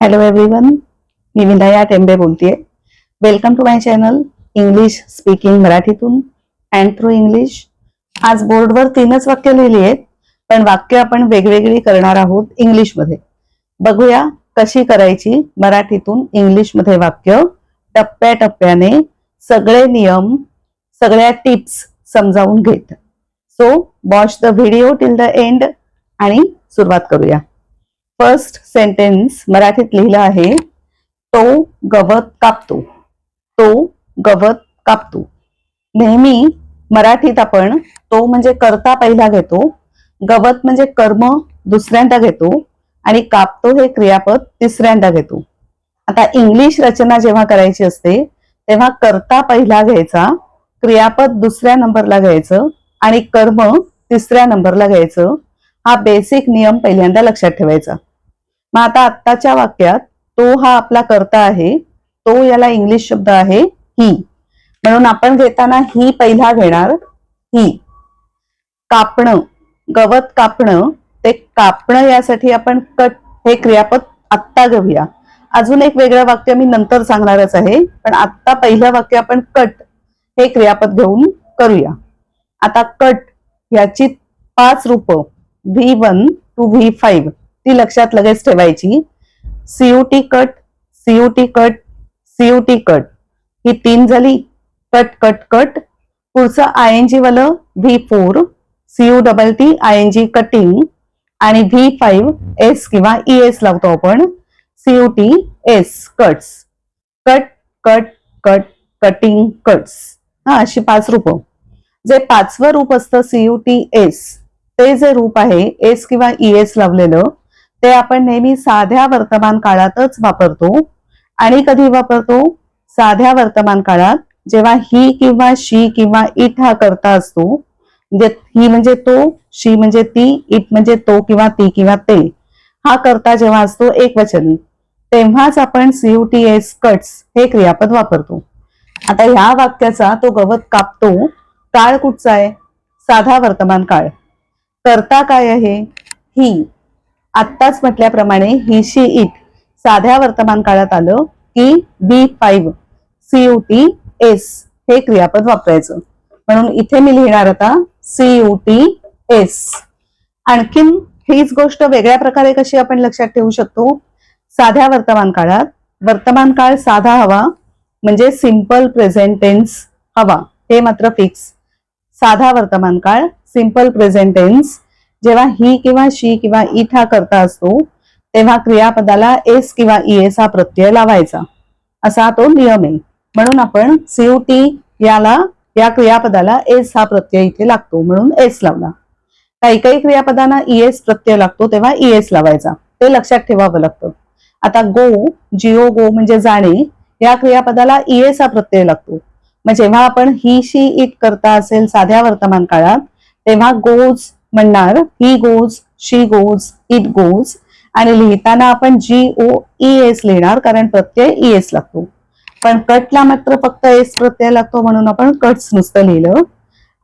Hello everyone मी विनया टेंबे बोलतेय. Welcome to my channel English speaking मराठीतून and through English आज बोर्डवर तीनच वाक्य लिहिली आहेत पण वाक्य आपण वेगवेगळी करणार आहोत इंग्लिशमध्ये. बघूया कशी करायची मराठीतून इंग्लिशमध्ये वाक्य. टप्प्याटप्प्याने सगळे नियम सगळ्या टिप्स समजावून घेत. So watch the video till the end आणि सुरुवात करूया. फर्स्ट सेंटेन्स मराठीत लिहिलं आहे तो गवत कापतो तो गवत कापतो. नेहमी मराठीत आपण तो म्हणजे करता पहिला घेतो गवत म्हणजे कर्म दुसऱ्यांदा घेतो आणि कापतो हे क्रियापद तिसऱ्यांदा घेतो. आता इंग्लिश रचना जेव्हा करायची असते तेव्हा करता पहिला घ्यायचा क्रियापद दुसऱ्या नंबरला घ्यायचं आणि कर्म तिसऱ्या नंबरला घ्यायचं हा बेसिक नियम पहिल्यांदा लक्षात ठेवायचा. मग आता आत्ताच्या वाक्यात तो हा आपला करता आहे तो याला इंग्लिश शब्द आहे ही. म्हणून आपण घेताना ही पहिला घेणार ही. कापणं गवत कापणं ते कापणं यासाठी आपण कट हे क्रियापद आत्ता घेऊया. अजून एक वेगळं वाक्य मी नंतर सांगणारच आहे पण आत्ता पहिलं वाक्य आपण कट हे क्रियापद घेऊन करूया. आता कट याची पाच रूप V one two V five. ती लक्षात लगेच ठेवायची. C U T cut C U T cut C U T cut ही तीन झाली. कट कट कट पुढचं आय एन जी वालं V four C U double T I N G cutting आणि V five S किंवा E S लावतो आपण. C U T S cuts cut cut cut cutting cuts हा अशी पाच रूप. जे पाचवं रूप असतं सीयूटी एस ते जे रूप आहे एस किंवा ई एस लावलेलं ते आपण नेहमी साध्या वर्तमान काळातच वापरतो. आणि कधी वापरतो? साध्या वर्तमान काळात जेव्हा ही किंवा शी किंवा इट हा करता असतो म्हणजे ही म्हणजे तो शी म्हणजे ती इट म्हणजे तो किंवा ती किंवा ते हा करता जेव्हा असतो एकवचनी तेव्हाच आपण सीयूटी एस कट्स हे क्रियापद वापरतो. आता ह्या वाक्याचा तो गवत कापतो. काळ कुठचा आहे? साधा वर्तमान काळ. करता काय आहे? ही. आत्ताच म्हटल्याप्रमाणे ही शी इट साध्या वर्तमान काळात आलं की बी फाईव्ह सीयूटी एस हे क्रियापद वापरायचं. म्हणून इथे मी लिहिणार आता सीयूटी एस. आणखीन हीच गोष्ट वेगळ्या प्रकारे कशी आपण लक्षात ठेवू शकतो? साध्या वर्तमान काळात वर्तमान काळ साधा हवा म्हणजे सिंपल प्रेझेंट टेन्स हवा. हे मात्र फिक्स. साधा वर्तमान काळ सिंपल प्रेझेंट टेन्स जेव्हा ही किंवा शी किंवा इट हा करता असतो तेव्हा क्रियापदाला एस किंवा इएस एस हा प्रत्यय लावायचा. असा तो नियम आहे. म्हणून आपण सीयूटी याला या क्रियापदाला एस हा प्रत्यय इथे लागतो. म्हणून एस लावला. काही काही क्रियापदांना ईएस प्रत्यय लागतो तेव्हा ईएस लावायचा. ते लक्षात ठेवावं लागतं. आता गो जिओ गो म्हणजे जाणे या क्रियापदाला ईएस हा प्रत्यय लागतो. मग जेव्हा आपण ही शी इट करता असेल साध्या वर्तमान काळात तेव्हा गोज म्हणणार he goes she goes it goes आणि लिहिताना आपण जी ओ ई एस लिहिणार कारण प्रत्यय ई एस लागतो. पण कटला मात्र फक्त एस प्रत्यय लागतो म्हणून आपण कट्स नुसतं लिहिलं.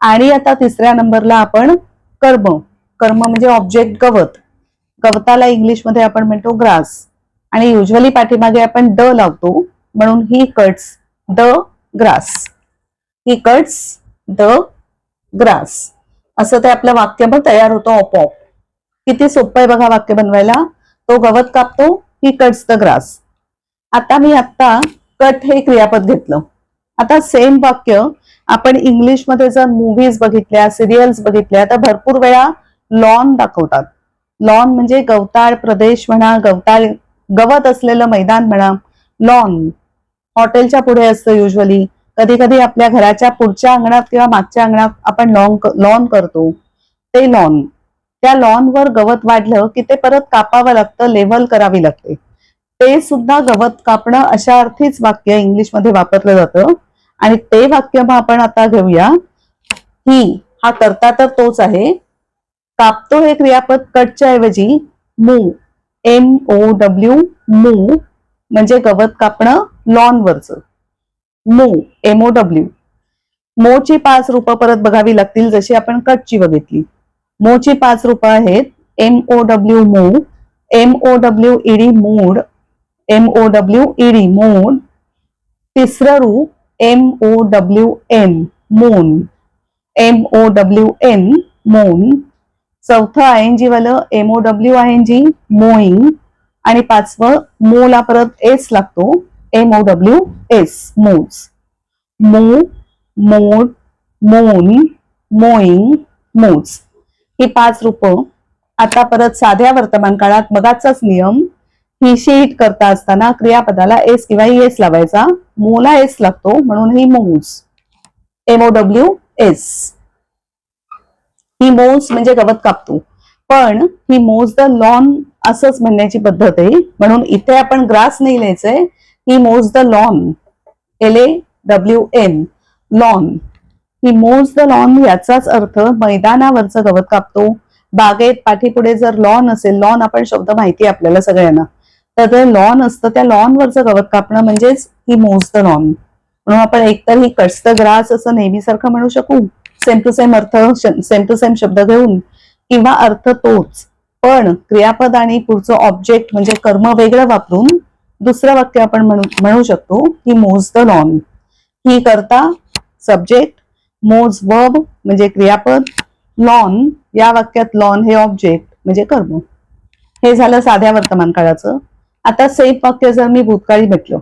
आणि आता तिसऱ्या नंबरला आपण कर्म. कर्म म्हणजे ऑब्जेक्ट गवत. गवताला इंग्लिशमध्ये आपण म्हणतो ग्रास आणि युजली पाठीमागे आपण ड लावतो म्हणून he cuts the grass he cuts the grass असं ते आपलं वाक्य पण तयार होतं आपोआप. किती सोपं आहे बघा वाक्य बनवायला. तो गवत कापतो ही कट्स द ग्रास. आता मी आता कट हे क्रियापद घेतलं. आता सेम वाक्य आपण इंग्लिशमध्ये जर मूव्हीज बघितल्या सिरियल्स बघितल्या तर भरपूर वेळा लॉन दाखवतात. लॉन म्हणजे गवताळ प्रदेश म्हणा गवताळ गवत असलेलं मैदान म्हणा. लॉन हॉटेलच्या पुढे असतं युजली कधी कधी आपल्या घराच्या पुढच्या अंगणात किंवा मागच्या अंगणात आपण लॉन लॉन करतो. ते लॉन त्या लॉनवर गवत वाढलं की ते परत कापावं लागतं लेवल करावी लागते. ते सुद्धा गवत कापणं अशा अर्थीच वाक्य इंग्लिशमध्ये वापरलं जातं. आणि ते वाक्य मग आपण आता घेऊया. ही हा करता तर तोच आहे. कापतो हे क्रियापद कटच्या ऐवजी मू एम ओ डब्ल्यू मू म्हणजे गवत कापणं लॉनवरचं मो एमओ डब्ल्यू मोची पाच रूप परत बघावी लागतील जशी आपण कटची बघितली. मोची पाच रूपं आहेत M O W mow M O W E D mowed M O W E D mowed तिसरं रूप M O W N mown. M O W N mown. चौथं आय एन जी वालं M O W I N G mowing. आणि पाचवं मोला परत S लागतो. M O W S मोज मो मोड मोन मोईंग मूव्स ही पाच रूपं आता परत साध्या वर्तमान काळात मगाचाच नियम. ही शीट करता असताना क्रियापदाला एस किंवा एस लावायचा. मोला एस लागतो म्हणून ही मोज एमओ डब्ल्यू एस ही मोज म्हणजे गवत कापतो. पण ही मोज द लॉन असंच म्हणण्याची पद्धत आहे. म्हणून इथे आपण ग्रास नाही लिहायचंय. He mows the lawn L A W N lawn he mows the lawn याचाच अर्थ मैदानावरचं गवत कापतो. बागेत पाठीपुढे जर लॉन असेल लॉन आपण शब्द माहिती आपल्याला सगळ्यांना. तर ते लॉन असतं त्या लॉनवरचं गवत कापणं म्हणजेच ही मोज द लॉन म्हणून आपण एकतर ही कट्स द ग्रास असं नेहमीसारखं म्हणू शकू. सेम टू सेम अर्थ सेम टू सेम शब्द घेऊन. किंवा अर्थ तोच. पण क्रियापद आणि पुढचं ऑब्जेक्ट म्हणजे कर्म वेगळं वापरून दुसरं वाक्य आपण म्हणू म्हणू शकतो की मोज द लॉन ही करता सब्जेक्ट मोज वर्ब म्हणजे क्रियापद लॉन या वाक्यात लॉन हे ऑब्जेक्ट म्हणजे कर्म. हे झालं साध्या वर्तमान काळाचं. आता सेफ वाक्य जर मी भूतकाळी म्हटलं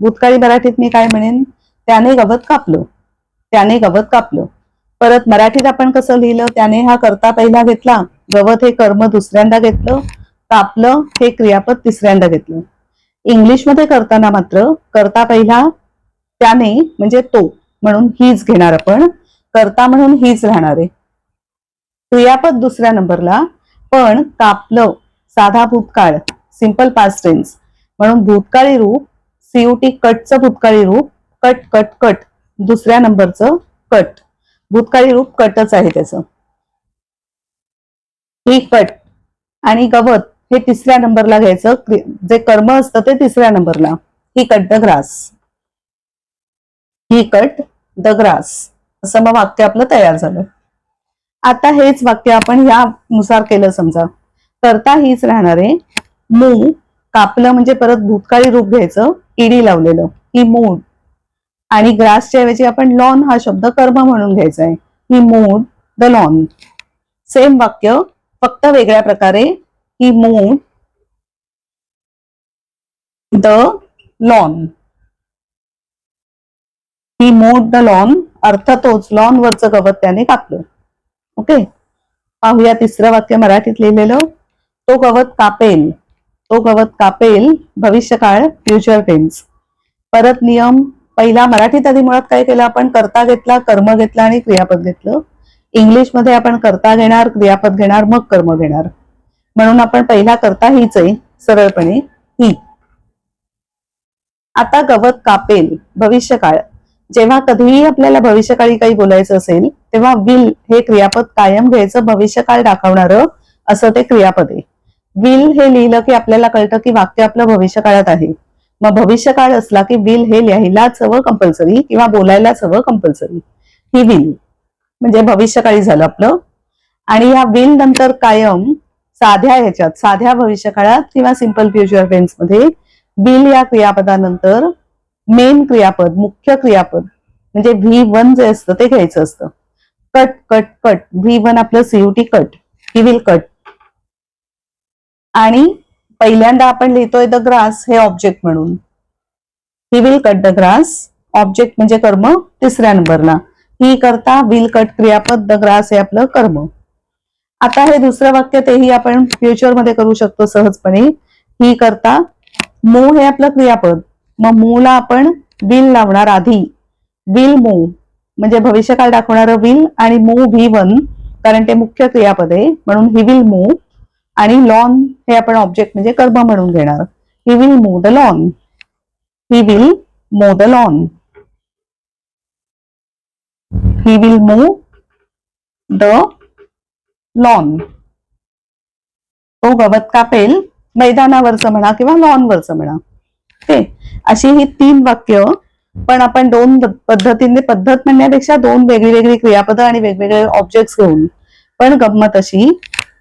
भूतकाळी मराठीत मी काय म्हणेन? त्याने गवत कापलं. त्याने गवत कापलं. परत मराठीत आपण कसं लिहिलं? त्याने हा करता पहिला घेतला गवत हे कर्म दुसऱ्यांदा घेतलं कापलं हे क्रियापद तिसऱ्यांदा घेतलं. इंग्लिशमध्ये करताना मात्र करता पहिला त्याने म्हणजे तो म्हणून हीच घेणार आपण. करता म्हणून हीच राहणार आहे. क्रियापद दुसऱ्या नंबरला. पण कापलं साधा भूतकाळ सिंपल पास्ट टेन्स म्हणून भूतकाळी रूप सीयूटी कटचं भूतकाळी रूप कट कट कट. दुसऱ्या नंबरचं कट. भूतकाळी रूप कटच आहे त्याचं. ही कट आणि गवत. हे तिसऱ्या नंबरला घ्यायचं. जे कर्म असतं ते तिसऱ्या नंबरला. He cut the grass he cut the grass असं मग वाक्य आपलं तयार झालं. आता हेच वाक्य आपण यानुसार केलं समजा. करता हीच राहणार आहे मूळ कापलं म्हणजे परत भूतकाळी रूप घ्यायचं इडी लावलेलं ही मूड आणि ग्रासच्या ऐवजी आपण लॉन हा शब्द कर्म म्हणून घ्यायचा आहे. ही मूड द लॉन सेम वाक्य फक्त वेगळ्या प्रकारे he mowed the lawn he mowed the lawn अर्थातच लॉन वरचं गवत त्याने कापलं. ओके पाहूया तिसरं वाक्य मराठीत लिहिलेलं. तो गवत कापेल. तो गवत कापेल. भविष्यकाळ फ्युचर टेन्स परत नियम. पहिला मराठीत आधी मुळात काय केलं आपण? करता घेतला कर्म घेतला आणि क्रियापद घेतलं. इंग्लिशमध्ये आपण करता घेणार क्रियापद घेणार मग कर्म घेणार. म्हणून आपण पहिला करता हीच आहे सरळपणे ही. आता गवत कापेल भविष्यकाळ. जेव्हा कधीही आपल्याला भविष्यकाळी काही बोलायचं असेल तेव्हा विल हे क्रियापद कायम घ्यायचं भविष्यकाळ दाखवणारं असं ते क्रियापद आहे. विल हे लिहिलं की आपल्याला कळतं की वाक्य आपलं भविष्यकाळात आहे. मग भविष्यकाळ असला की विल हे लिहायलाच हवं कंपल्सरी किंवा बोलायलाच हवं कंपल्सरी ही विल म्हणजे भविष्यकाळी झालं आपलं. आणि या विल नंतर कायम साध्या ह्याच्यात. साध्या भविष्य काळात किंवा सिंपल फ्युचर टेन्समध्ये बिल या क्रियापदानंतर मेन क्रियापद मुख्य क्रियापद म्हणजे व्ही वन जे असतं ते घ्यायचं असतं. Cut cut cut V one आपलं C U T cut he will cut आणि पहिल्यांदा आपण लिहितोय द ग्रास हे ऑब्जेक्ट म्हणून. He will cut the grass object म्हणजे कर्म तिसऱ्या नंबरला. ही करता विल कट क्रियापद द ग्रास हे आपलं कर्म. आता हे दुसरं वाक्य तेही आपण फ्युचरमध्ये करू शकतो सहजपणे. ही करता मू हे आपलं क्रियापद. मग मूला आपण विल लावणार आधी. विल मू म्हणजे भविष्यकाळ दाखवणारं विल आणि मू व्ही वन कारण ते मुख्य क्रियापद आहे. म्हणून ही विल मू आणि लॉन हे आपण ऑब्जेक्ट म्हणजे कर्म म्हणून घेणार. He will mow the lawn he will mow the lawn he will mow the lawn तो गवत कापेल मैदानावरचं म्हणा किंवा लॉनवरचं म्हणा. ओके? अशी ही तीन वाक्य पण आपण दोन पद्धतीने पद्धत म्हणण्यापेक्षा दोन वेगळी वेगळी क्रियापद आणि वेगवेगळे ऑब्जेक्ट घेऊन पण गंमत अशी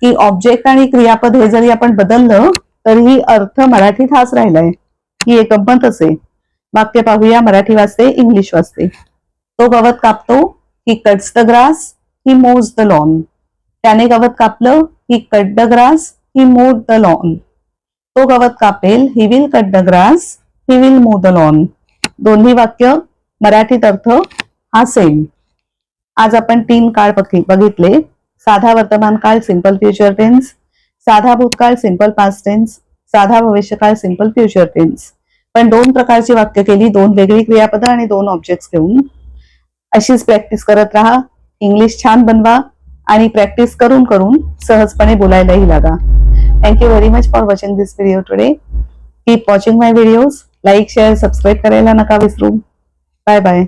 की ऑब्जेक्ट आणि क्रियापद हे जरी आपण बदललं तरीही अर्थ मराठीत हाच राहिलाय. ही एक गंमतच आहे वाक्य पाहूया मराठी वाचते इंग्लिश वाचते. तो गवत कापतो he cuts the grass he mows the lawn त्याने गवत कापलं he cut the grass he mowed the lawn तो गवत कापेल he will cut the grass he will mow the lawn दोन्ही वाक्य मराठीत अर्थ हा सेम आज आपण तीन काळ बघितले. साधा वर्तमान काळ सिंपल फ्युचर टेन्स साधा भूतकाळ सिंपल पास्ट टेन्स साधा भविष्यकाळ सिंपल फ्युचर टेन्स पण दोन प्रकारची वाक्य केली दोन वेगळी क्रियापद आणि दोन ऑब्जेक्ट्स घेऊन. अशीच प्रॅक्टिस करत राहा. इंग्लिश छान बनवा. आणि प्रॅक्टिस करून करून सहजपणे बोलायलाही लागा. Thank you very much for watching this video today keep watching my videos like share subscribe करायला नका विसरू. Bye bye